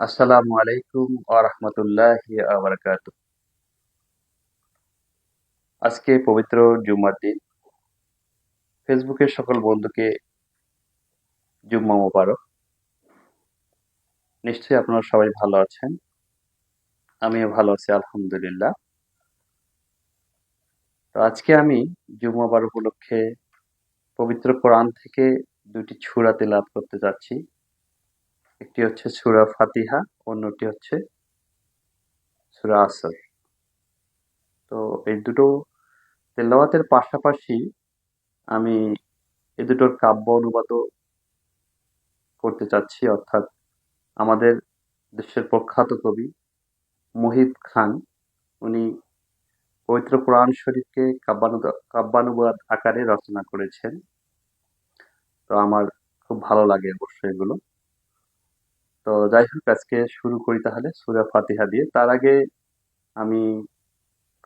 আসসালামু আলাইকুম আরহামতুল্লাহি আবরাকাত আজকে পবিত্র জুম্মার দিন। ফেসবুকের সকল বন্ধুকে জুম্মা মোবারক। নিশ্চয়ই আপনারা সবাই ভালো আছেন। আমিও ভালো আছি, আলহামদুলিল্লাহ। তো আজকে আমি জুম্মা বার উপলক্ষে পবিত্র কোরআন থেকে দুটি ছুরা তেলাপ করতে যাচ্ছি। একটি হচ্ছে সুরা ফাতিহা, অন্যটি হচ্ছে সুরা আসর। তো এই দুটো তেলাওয়াতের পাশাপাশি আমি এ দুটোর কাব্য অনুবাদও করতে চাচ্ছি, অর্থাৎ আমাদের দেশের প্রখ্যাত কবি মুহিত খান, উনি পবিত্র কোরআন শরীফকে কাব্যানুবাদ কাব্যানুবাদ আকারে রচনা করেছেন। তো আমার খুব ভালো লাগে অবশ্যই এগুলো। তো যাই হোক আজকে শুরু করি তাহলে সুরা ফাতিহা দিয়ে তার আগে আমি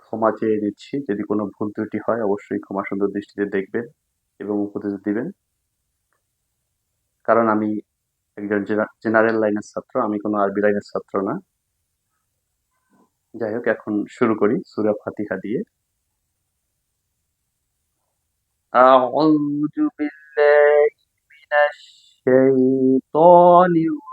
ক্ষমা চেয়ে নিচ্ছি যদি কোনো ভুল ত্রুটি হয় অবশ্যই ক্ষমা সুন্দর দৃষ্টিতে দেখবেন এবং উপদেশ দিবেন কারণ আমি একজন জেনারেল লাইনের ছাত্র আমি কোনো আরবি লাইনের ছাত্র না যাই হোক এখন শুরু করি সুরা ফাতিহা দিয়ে أعوذ بالله من الشيطان الرجيم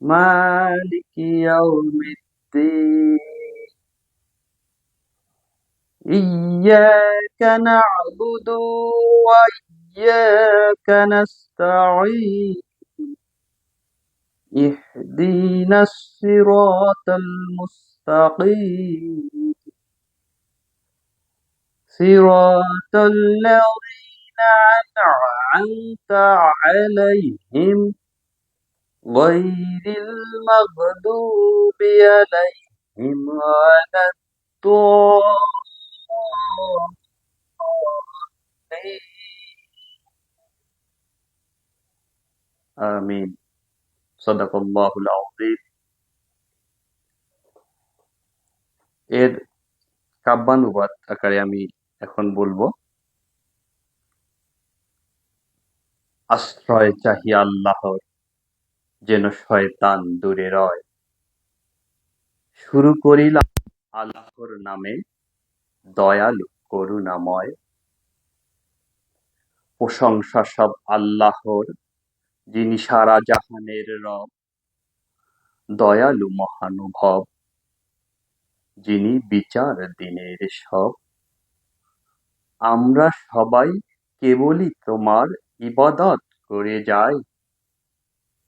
مالك يوم الدين. إياك نعبد وإياك نستعين. اهدنا الصراط المستقيم. صراط الذين أنعمت عليهم غير المغضوب عليهم ولا الضالين آمين صدق الله العظيم এর কাব্যানুবাদ আকারে আমি এখন বলবো আশ্রয় চাহি আল্লাহর যেন শয়তান দূরে রয়। শুরু করিলাম আল্লাহর নামে, দয়ালু করুণাময়। প্রশংসা সব আল্লাহর, যিনি সারা জাহানের রব। দয়ালু মহানুভব, যিনি বিচার দিনের সব। আমরা সবাই কেবলই তোমার ইবাদত করে যাই।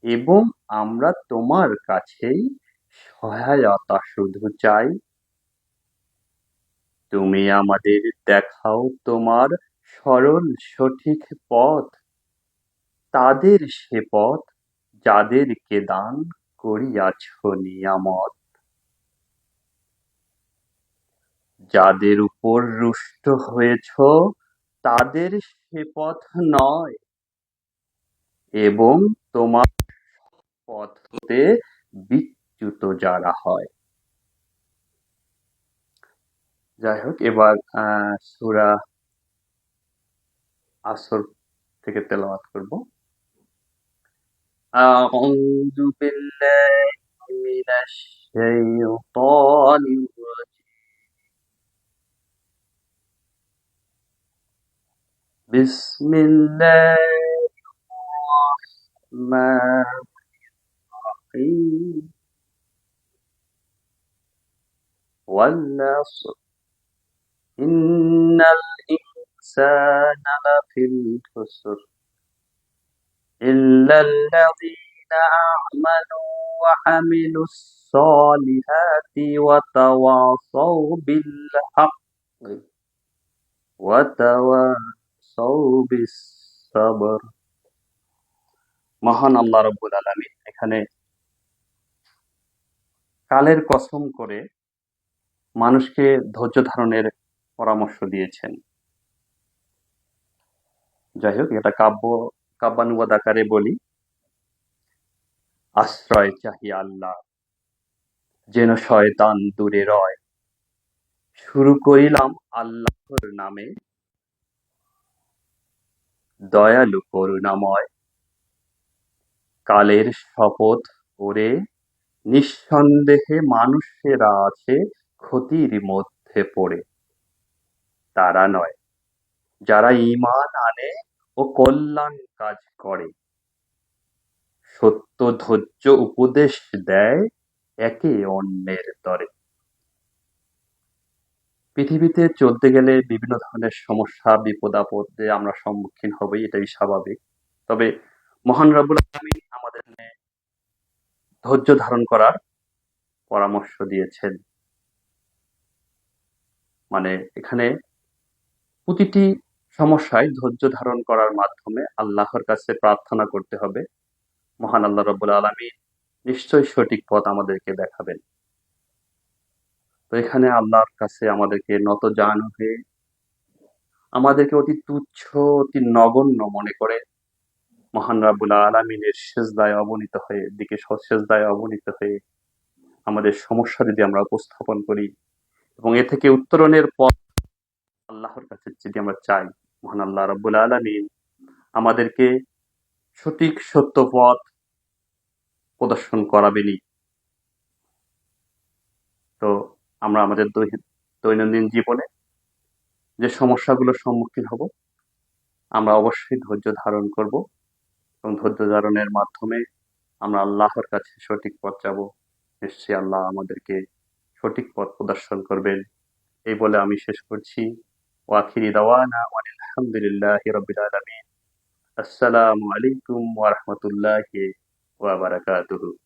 এবং আমরা তোমার কাছেই সহায়তা শুধু চাই। তুমি আমাদের দেখাও তোমার সরল সঠিক পথ। তাদের সে পথ যাদেরকে দান করিয়াছ নিয়ামত। যাদের উপর রুষ্ট হয়েছ, তাদের সে পথ নয়। এবং তোমার পথ হতে বিচ্যুত যারা হয় যাই হোক এবার আহ সুরা আসর থেকে তেলাওয়াত করব أعوذ بالله من الشيطان الرجيم بسم الله الرحمن الرحيم والعصر إن الإنسان لفي الخسر إلا الذين آمنوا وعملوا الصالحات وتواصوا بالحق وتواصوا بالصبر মহান আল্লাহ রব্বুল আলমী এখানে কালের কসম করে মানুষকে ধৈর্য ধারণের পরামর্শ দিয়েছেন। যাই হোক, এটা কাব্য, কাব্যানুবাদ আকারে বলি। আশ্রয় চাহি আল্লাহ, যেন শয়তান দূরে রয়। শুরু করিলাম আল্লাহর নামে। দয়ালু করুণাময়। কালের শপথ ওরে নিঃসন্দেহে মানুষেরা আছে ক্ষতির মধ্যে পড়ে। তারা নয়, যারা ঈমান আনে ও কল্যাণ কাজ করে। সত্য ধৈর্য উপদেশ দেয় একে অন্যের দরে। পৃথিবীতে চলতে গেলে বিভিন্ন ধরনের সমস্যা, বিপদ, আপদে আমরা সম্মুখীন হবই, এটাই স্বাভাবিক। তবে মহান রাবুল আলমী আমাদের ধৈর্য ধারণ করার পরামর্শ দিয়েছেন। মানে এখানে প্রতিটি সমস্যায় ধৈর্য ধারণ করার মাধ্যমে আল্লাহর কাছে প্রার্থনা করতে হবে। মহান আল্লাহ রব্বুল আলমী নিশ্চয়ই সঠিক পথ আমাদেরকে দেখাবেন। তো এখানে আল্লাহর কাছে আমাদেরকে নত জান হয়ে আমাদেরকে অতি তুচ্ছ, অতি নগণ্য মনে করে মহান রাবুল আলমিনের সেজদায় অবনীত হয়ে, দিকে সেজদায় অবনীত হয়ে আমাদের সমস্যা যদি আমরা উপস্থাপন করি এবং এ থেকে উত্তরণের পথ আল্লাহর কাছে যদি আমরা চাই, মহান আল্লাহ রব্বুল আলমিন আমাদেরকে সঠিক সত্য পথ প্রদর্শন করাবেনই। তো আমরা আমাদের দৈনন্দিন জীবনে যে সমস্যাগুলোর সম্মুখীন হব, আমরা অবশ্যই ধৈর্য ধারণ করব। এবং ধৈর্য ধারণের মাধ্যমে আমরা আল্লাহর কাছে সঠিক পথ যাব। নিশ্চয়ই আল্লাহ আমাদেরকে সঠিক পথ প্রদর্শন করবেন। এই বলে আমি শেষ করছি। ওয়াখিরি দাওয়ানা আলহামদুলিল্লাহ রবিল আলমিন। আসসালামু আলাইকুম ওয়ারহমতুল্লাহ রাহমাতুল্লাহি ওয়া বারাকাতুহু।